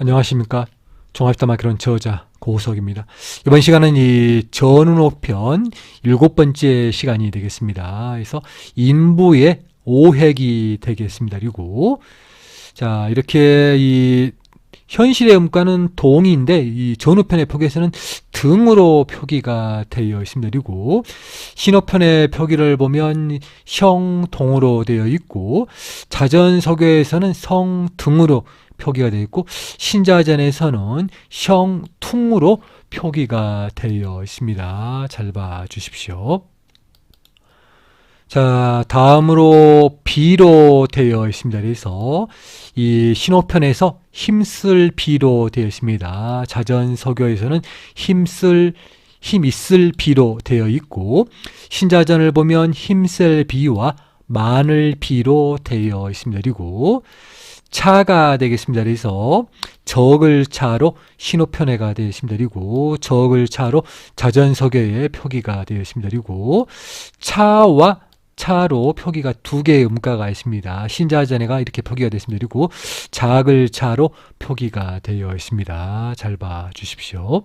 안녕하십니까. 종합다마기론 저자 고우석입니다. 이번 시간은 이 전운호편 일곱 번째 시간이 되겠습니다. 그래서 인부의 오획이 되겠습니다. 그리고 자 이렇게 이 현실의 음가는 동인데 이 전우편의 표기에서는 등으로 표기가 되어 있습니다. 그리고 신호편의 표기를 보면 형 동으로 되어 있고 자전서교에서는 성 등으로 표기가 되어 있고 신자전에서는 형퉁으로 표기가 되어 있습니다. 잘 봐 주십시오. 자, 다음으로 비로 되어 있습니다. 그래서 이 신호편에서 힘쓸 비로 되어 있습니다. 자전서교에서는 힘쓸 힘 있을 비로 되어 있고 신자전을 보면 힘쓸 비와 마늘 비로 되어 있습니다. 그리고 차가 되겠습니다. 그래서 적을 차로 신호편애가 되어 있습니다. 그리고 적을 차로 자전서교의 표기가 되어 있습니다. 그리고 차와 차로 표기가 두 개의 음가가 있습니다. 신자전에가 이렇게 표기가 되어 있습니다. 그리고 작을 차로 표기가 되어 있습니다. 잘 봐 주십시오.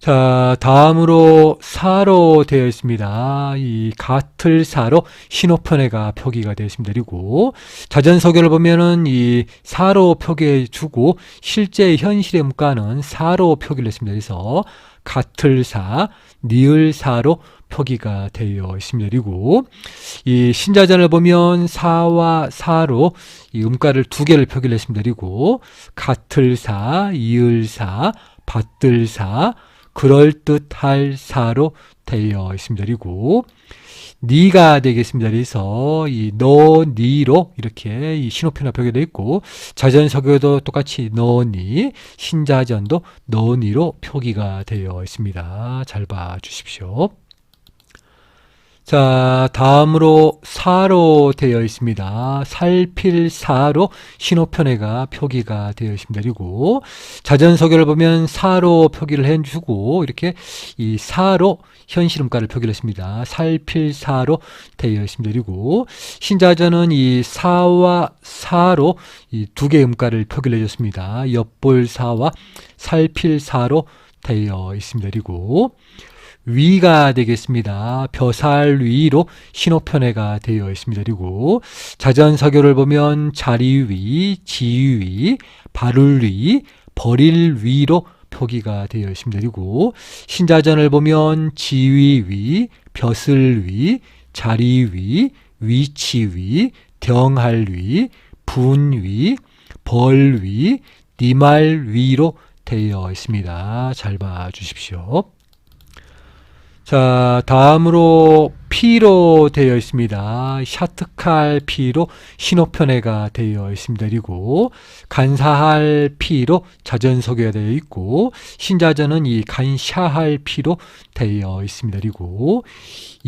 자, 다음으로 사로 되어 있습니다. 이 같을 사로 신호편애가 표기가 되어 있습니다. 그리고 자전서교를 보면은 이 사로 표기해 주고 실제 현실의 문가는 사로 표기를 했습니다. 그래서 같을 사, 니을 사로 표기가 되어 있습니다. 그리고 이 신자전을 보면 사와 사로 이 음가를 두 개를 표기를 했습니다. 그리고 같을 사, 이을 사, 받들 사, 그럴듯할 사로 되어 있습니다. 그리고 니가 되겠습니다. 그래서 이 너, 니로 이렇게 이 신호편화 표기되어 있고 자전서교도 똑같이 너, 니, 신자전도 너, 니로 표기가 되어 있습니다. 잘 봐 주십시오. 자, 다음으로 사로 되어 있습니다. 살필 사로 신호편애가 표기가 되어 있습니다. 그리고 자전서교를 보면 사로 표기를 해주고 이렇게 이 사로 현실음가를 표기를 했습니다. 살필 사로 되어 있습니다. 그리고 신자전은 이 사와 사로 이 두 개의 음가를 표기를 해줬습니다. 엿볼 사와 살필 사로 되어 있습니다. 그리고 위가 되겠습니다. 벼살 위로 신호편애가 되어 있습니다. 그리고 자전서교를 보면 자리 위, 지 위, 바를 위, 버릴 위로 표기가 되어 있습니다. 그리고 신자전을 보면 지위 위, 벼슬 위, 자리 위, 위치 위, 경할 위, 분 위, 벌 위, 니말 위로 되어 있습니다. 잘 봐 주십시오. 자, 다음으로 P로 되어 있습니다. 샤트칼 P로 신호편애가 되어 있습니다. 그리고 간사할 P로 자전소개가 되어 있고 신자전은 이 간샤할 P로 되어 있습니다. 그리고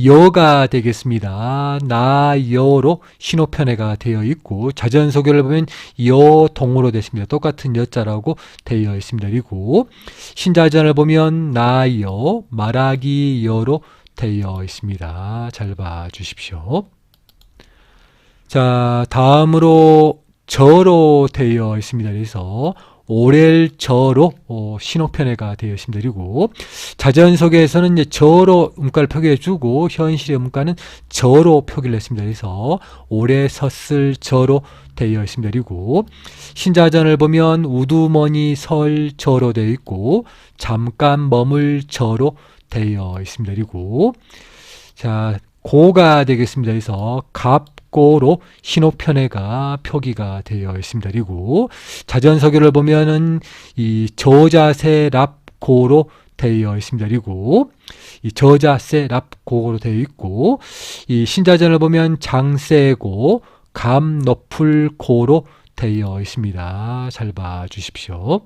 여가 되겠습니다. 나 여로 신호편애가 되어 있고 자전소개를 보면 여 동으로 됐습니다. 똑같은 여자라고 되어 있습니다. 그리고 신자전을 보면 나여 말하기 여로 되어 있습니다. 잘 봐 주십시오. 자, 다음으로 저로 되어 있습니다. 그래서 오렐 저로 어, 신호편애가 되어 있습니다. 그리고 자전석에서는 이제 저로 음가를 표기해 주고 현실의 음가는 저로 표기를 했습니다. 그래서 오래 섰을 저로 되어 있습니다. 그리고 신자전을 보면 우두머니 설 저로 되어 있고 잠깐 머물 저로 되어 있습니다. 그리고 자 고가 되겠습니다. 그래서 갑고로 신호편애가 표기가 되어 있습니다. 그리고 자전서교를 보면은 이 저자세 랍고로 되어 있습니다. 그리고 이 저자세 랍고로 되어 있고 이 신자전을 보면 장세고 감 높을 고로 되어 있습니다. 잘 봐 주십시오.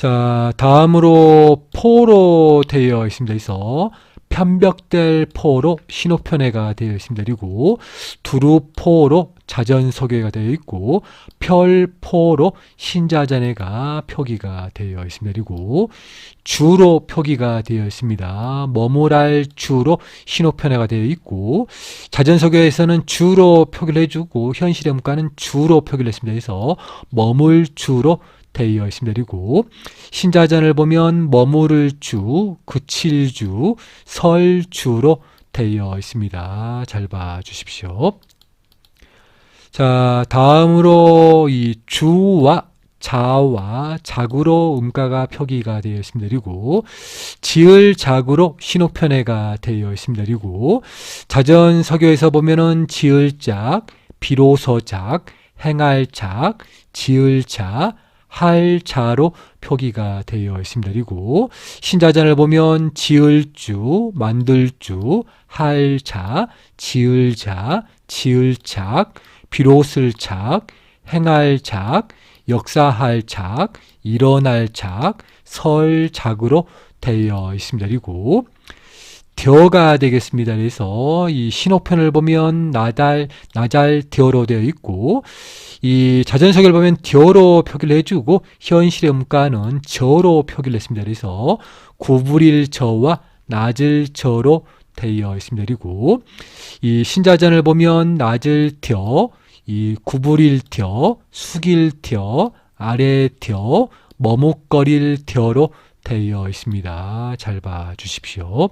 자, 다음으로 포로 되어 있습니다. 그래서 편벽될 포로 신호편애가 되어 있습니다. 그리고 두루포로 자전소개가 되어 있고 별포로 신자전애가 표기가 되어 있습니다. 그리고 주로 표기가 되어 있습니다. 머무랄 주로 신호편애가 되어 있고 자전소개에서는 주로 표기를 해주고 현실의 문과는 주로 표기를 했습니다. 그래서 머물 주로 있습니다. 그리고 신자전을 보면 머무를 주, 그칠 주, 설 주로 되어 있습니다. 잘 봐 주십시오. 자, 다음으로 이 주와 자와 작으로 음가가 표기가 되어 있습니다. 그리고 지을 작으로 신호편애가 되어 있습니다. 그리고 자전 서교에서 보면은 지을 작, 비로소 작, 행할 작, 지을 자, 할 자로 표기가 되어 있습니다. 그리고 신자전을 보면 지을 주, 만들 주, 할 자, 지을 자, 지을 작, 비로쓸 작, 행할 작, 역사할 작, 일어날 작, 설 작으로 되어 있습니다. 그리고 되어가 되겠습니다. 그래서 이 신호편을 보면 나달, 나잘 되어로 되어 있고 이 자전석을 보면 되어로 표기를 해주고 현실의 음가는 저로 표기를 했습니다. 그래서 구부릴 저와 낮을 저로 되어 있습니다. 그리고 이 신자전을 보면 낮을 텨, 이 구부릴 텨, 숙일 텨, 아래 텨, 머뭇거릴 텨로 되어 있습니다. 잘 봐 주십시오.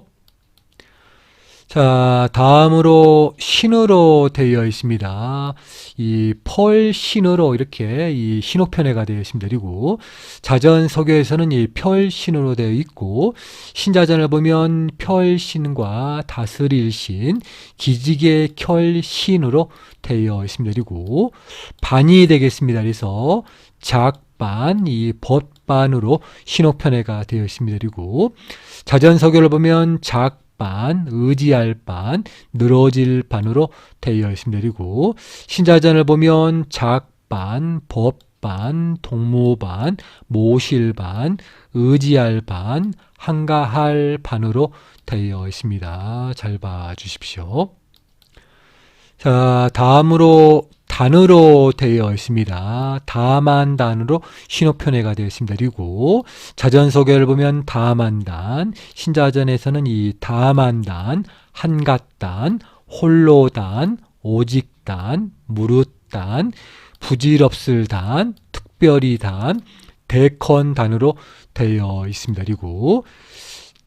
자, 다음으로 신으로 되어 있습니다. 이 펄 신으로 이렇게 이 신호편애가 되어 있습니다. 그리고 자전 서교에서는 이 펼 신으로 되어 있고 신자전을 보면 펼 신과 다스릴 신, 기지개 켤 신으로 되어 있습니다. 그리고 반이 되겠습니다. 그래서 작 반, 이 벗반으로 신호편애가 되어 있습니다. 그리고 자전 서교를 보면 작 반, 의지할 반, 늘어질 반으로 되어 있습니다. 그리고 신자전을 보면 작반, 법반, 동무반, 모실반, 의지할 반, 한가할 반으로 되어 있습니다. 잘 봐 주십시오. 자, 다음으로 단으로 되어 있습니다. 다만 단으로 신호편애가 되어 있습니다. 그리고 자전 소개를 보면 다만 단, 신자전에서는 이 다만 단, 한갓단, 홀로단, 오직단, 무릇단, 부질없을단, 특별히단, 대컨단으로 되어 있습니다. 그리고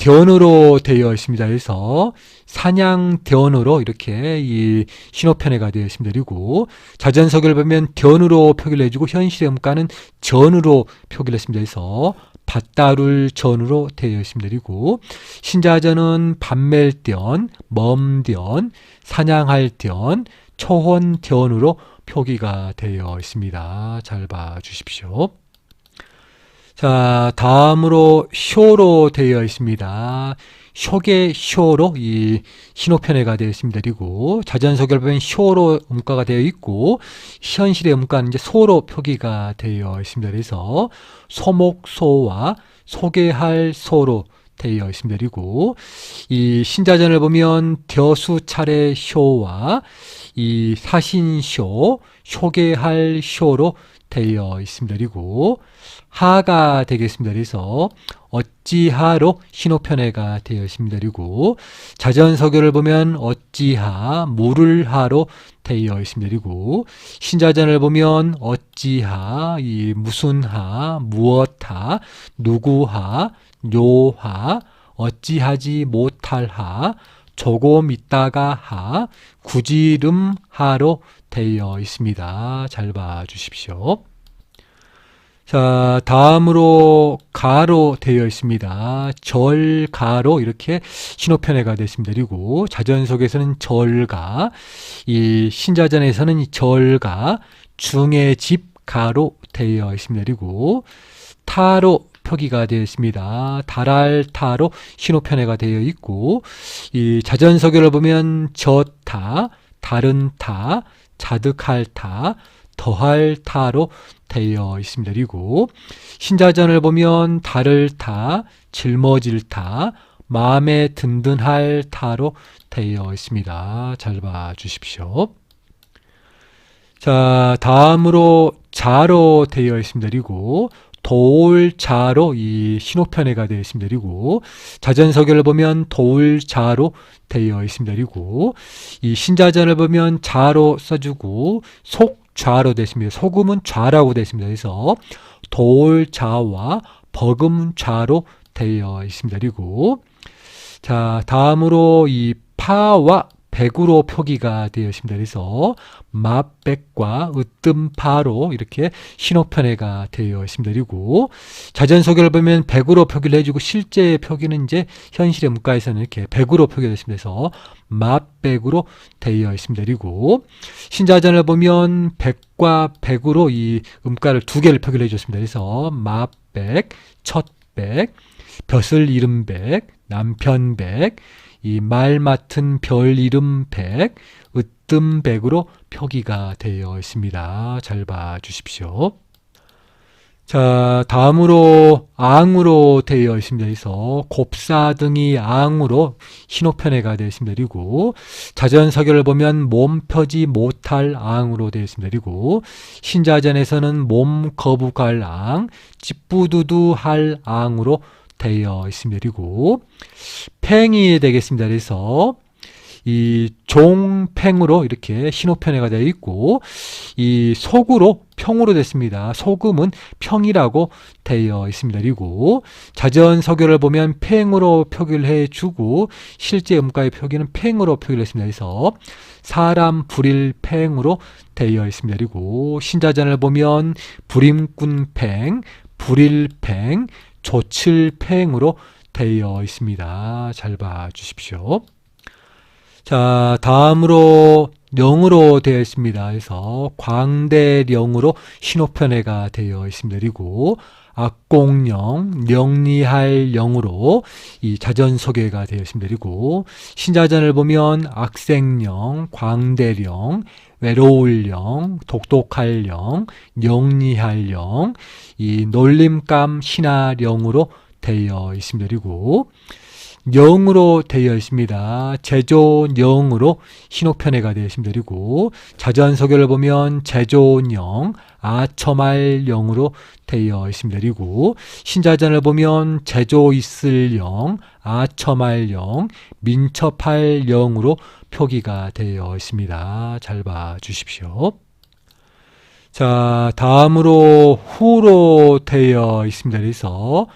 대원으로 되어 있습니다. 그래서 사냥대원으로 이렇게 이 신호편애가 되어 있습니다. 그리고 자전석을 보면 대원으로 표기를 해주고 현실의 음가는 전으로 표기를 했습니다. 그래서 밭다룰 전으로 되어 있습니다. 그리고 신자전은 반멜대원, 멈대원, 사냥할대원, 초혼대원으로 표기가 되어 있습니다. 잘 봐 주십시오. 자, 다음으로 쇼로 되어 있습니다. 쇼계 쇼로 이 신호편애가 되어 있습니다. 그리고 자전서결 보면 쇼로 음가가 되어 있고 현실의 음가는 이제 소로 표기가 되어 있습니다. 그래서 소목소와 소개할 소로 되어 있습니다. 그리고 이 신자전을 보면 벼수 차례 쇼와 이 사신쇼, 쇼개할 쇼로 되어 있습니다. 그리고 하가 되겠습니다. 그래서 어찌하로 신호편애가 되어 있습니다. 그리고 자전서교를 보면 어찌하, 물을 하로 되어 있습니다. 그리고 신자전을 보면 어찌하, 이 무슨 하, 무엇하, 누구하, 요하, 어찌하지 못할 하, 조금 있다가 하, 구지름 하로 되어 있습니다. 잘 봐 주십시오. 자, 다음으로 가로 되어 있습니다. 절가로 이렇게 신호편애가 됐습니다. 그리고 자전속에서는 절가, 이 신자전에서는 이 절가, 중의 집 가로 되어 있습니다. 그리고 타로 표기가 되어 있습니다. 달할 타로 신호편애가 되어 있고 이 자전서교를 보면 저타, 다른 타, 자득할 타, 더할 타로 되어 있습니다. 그리고 신자전을 보면 달을 타, 짊어질 타, 마음에 든든할 타로 되어 있습니다. 잘 봐 주십시오. 자, 다음으로 자로 되어 있습니다. 그리고 도울자로 이 신호편애가 되어 있습니다. 그리고 자전서결을 보면 도울자로 되어 있습니다. 그리고 이 신자전을 보면 자로 써주고 속좌로 되어 있습니다. 소금은 좌라고 되어 있습니다. 그래서 도울자와 버금좌로 되어 있습니다. 그리고 자 다음으로 이 파와 백으로 표기가 되어 있습니다. 그래서 맛백과 으뜸파로 이렇게 신호편애가 되어 있습니다. 그리고 자전 소개를 보면 백으로 표기를 해주고 실제 표기는 이제 현실의 문과에서는 이렇게 백으로 표기되어 있습니다. 그래서 맛백으로 되어 있습니다. 그리고 신자전을 보면 백과 백으로 이 음가를 두 개를 표기를 해줬습니다. 그래서 맛백, 첫백, 벼슬 이름백, 남편백, 이 말 맡은 별 이름 백, 으뜸 백으로 표기가 되어 있습니다. 잘 봐 주십시오. 자, 다음으로 앙으로 되어 있습니다. 그래서 곱사 등이 앙으로 신호편애가 되어 있습니다. 그리고 자전서결을 보면 몸 펴지 못할 앙으로 되어 있습니다. 그리고 신자전에서는 몸 거북할 앙, 찌뿌두두 할 앙으로 되어 있습니다. 그리고 팽이 되겠습니다. 그래서 이 종팽으로 이렇게 신호편애가 되어 있고 이 속으로 평으로 됐습니다. 소금은 평이라고 되어 있습니다. 그리고 자전서결을 보면 팽으로 표기를 해주고 실제 음가의 표기는 팽으로 표기를 했습니다. 그래서 사람 불일 팽으로 되어 있습니다. 그리고 신자전을 보면 불임꾼 팽, 불일 팽, 조칠 팽으로 되어 있습니다. 잘 봐 주십시오. 자, 다음으로 령으로 되어 있습니다. 그래서 광대령으로 신호편애가 되어 있습니다. 그리고 악공령, 영리할 영으로 이 자전 소개가 되어 있습니다. 그리고 신자전을 보면 악생령, 광대령, 외로울 영, 독독할 영, 영리할 영, 이 놀림감 신하령으로 되어 있습니다. 그리고 영으로 되어 있습니다. 제조영으로 신호편애가 되어 있습니다. 그리고 자전서결을 보면 제조영, 아첨할 영으로 되어 있습니다. 그리고 신자전을 보면 제조 있을 영, 아첨할 영, 민첩할 영으로 표기가 되어 있습니다. 잘 봐 주십시오. 자, 다음으로 후로 되어 있습니다. 그래서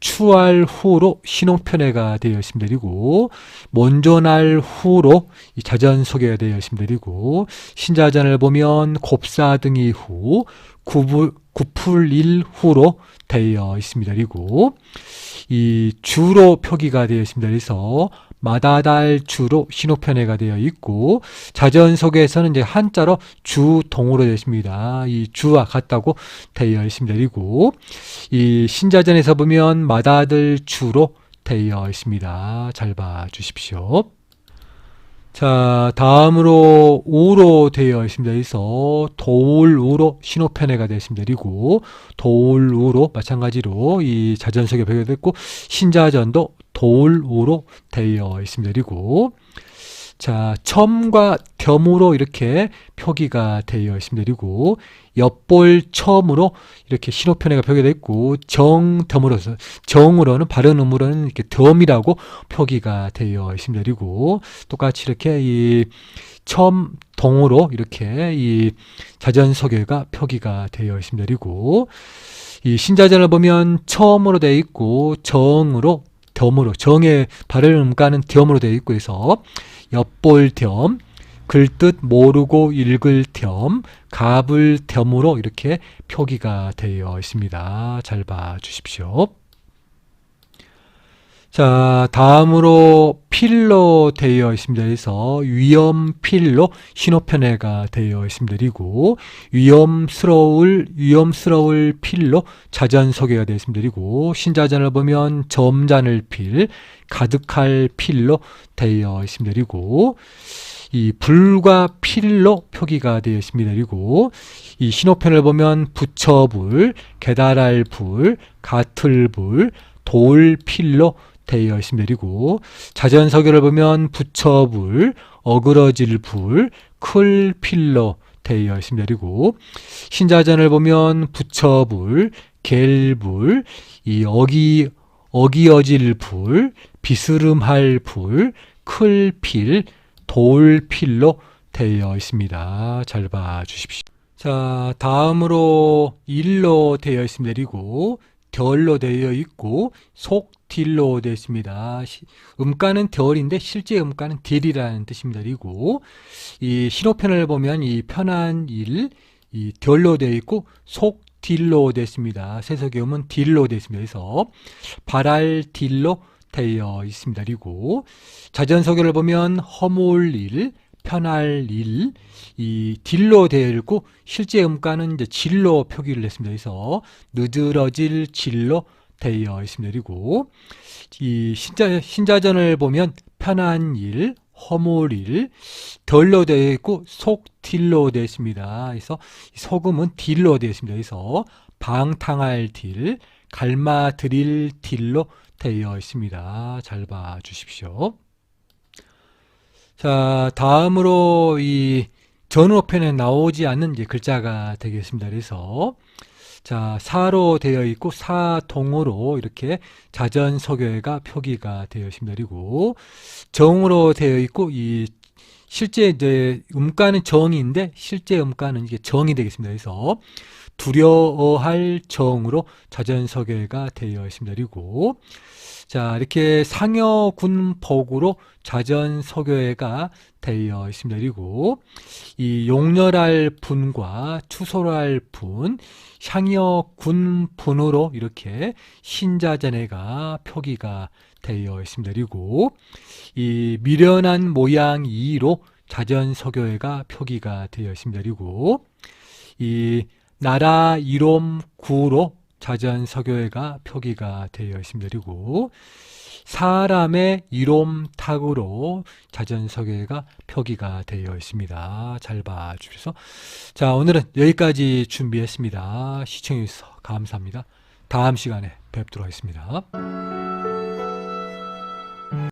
추할 후로 신호편애가 되어 있습니다. 그리고 먼저 날 후로 이 자전 소개가 되어. 그리고 신자전을 보면 곱사등이 후, 구불, 구풀일 후로 되어 있습니다. 그리고 이 주로 표기가 되어 있습니다. 그래서 마다달 주로 신호편애가 되어 있고 자전 속에서는 이제 한자로 주동으로 되어 있습니다. 이 주와 같다고 되어 있습니다. 그리고 이 신자전에서 보면 마다들 주로 되어 있습니다. 잘 봐 주십시오. 자, 다음으로 우로 되어 있습니다. 그래서 도울우로 신호편애가 되어 있습니다. 그리고 도울우로 마찬가지로 이 자전석에 배경됐고 신자전도 도울우로 되어 있습니다. 그리고 자, 첨과 겸으로 이렇게 표기가 되어 있습니다. 그리고 엿볼 첨으로 이렇게 신호편애가 표기되어 있고 정 덤으로서 정으로는 발음 음으로는 이렇게 덤이라고 표기가 되어 있습니다. 그리고 똑같이 이렇게 이 첨 동으로 이렇게 이 자전 소개가 표기가 되어 있습니다. 그리고 이 신자전을 보면 처음으로 되어 있고 정으로 덤으로 정의 발음 음가는 덤으로 되어 있고 해서 엿볼 겸 글뜻 모르고 읽을 겸 갑을 겸으로 이렇게 표기가 되어 있습니다. 잘 봐 주십시오. 자, 다음으로 필로 되어 있습니다. 그래서 위험 필로 신호편애가 되어 있습니다. 그리고 위험스러울 위험스러울 필로 자전 소개가 되어 있습니다. 그리고 신자전을 보면 점잔을 필 가득할 필로 되어 있습니다. 그리고 이 불과 필로 표기가 되어 있습니다. 그리고 이 신호편을 보면 부처불, 개달할 불, 가틀불, 돌필로 되어 있습니다. 그리고 자전서교를 보면 부처불, 어그러질 불, 클 필러 있습니다. 그리고 신자전을 보면 부처불, 겔불, 이 어기 어기어질 불, 비스름할 불, 클필, 돌필로 되어 있습니다. 잘 봐 주십시오. 자, 다음으로 일로 되어 있습니다. 그리고 덜로 되어 있고 속 딜로 되어 있습니다. 시- 음가는 덜인데 실제 음가는 딜이라는 뜻입니다. 그리고 이 신호편을 보면 이 편한 일, 이 덜로 되어 있고 속 딜로 되어 있습니다. 세석이음은 딜로 되어 있습니다. 그래서 발할 딜로 되어 있습니다. 그리고 자전서교를 보면 허물 일, 편할 일, 이 딜로 되어 있고 실제 음가는 이제 질로 표기를 했습니다. 그래서 느드러질 질로 되어 있습니다. 그리고 이 신자 신자전을 보면 편한 일, 허물 일, 덜로 되어 있고 속 딜로 되어 있습니다. 그래서 이 소금은 딜로 되어 있습니다. 그래서 방탕할 딜, 갈마 드릴 딜로 되어 있습니다. 잘 봐 주십시오. 자, 다음으로 이 전호편에 나오지 않는 이제 글자가 되겠습니다. 그래서 자, 사로 되어 있고 사동으로 이렇게 자전서교회가 표기가 되어 있습니다. 그리고 정으로 되어 있고 이 실제 이제 음가는 정인데 실제 음가는 이게 정이 되겠습니다. 그래서 두려워할 정으로 자전서교회가 되어 있습니다. 그리고 자, 이렇게 상여군복으로 자전서교회가 되어 있습니다. 그리고 이 용렬할 분과 추솔할 분, 향여군 분으로 이렇게 신자전회가 표기가 되어 있습니다. 그리고 이 미련한 모양 이로 자전서교회가 표기가 되어 있습니다. 그리고 이 나라 이롬 구로 자전 서교회가 표기가 되어. 그리고 사람의 이롬 탁으로 자전 서교회가 표기가 되어 있습니다. 잘 봐 주셔서 자 오늘은 여기까지 준비했습니다. 시청해 주셔서 감사합니다. 다음 시간에 뵙도록 하겠습니다.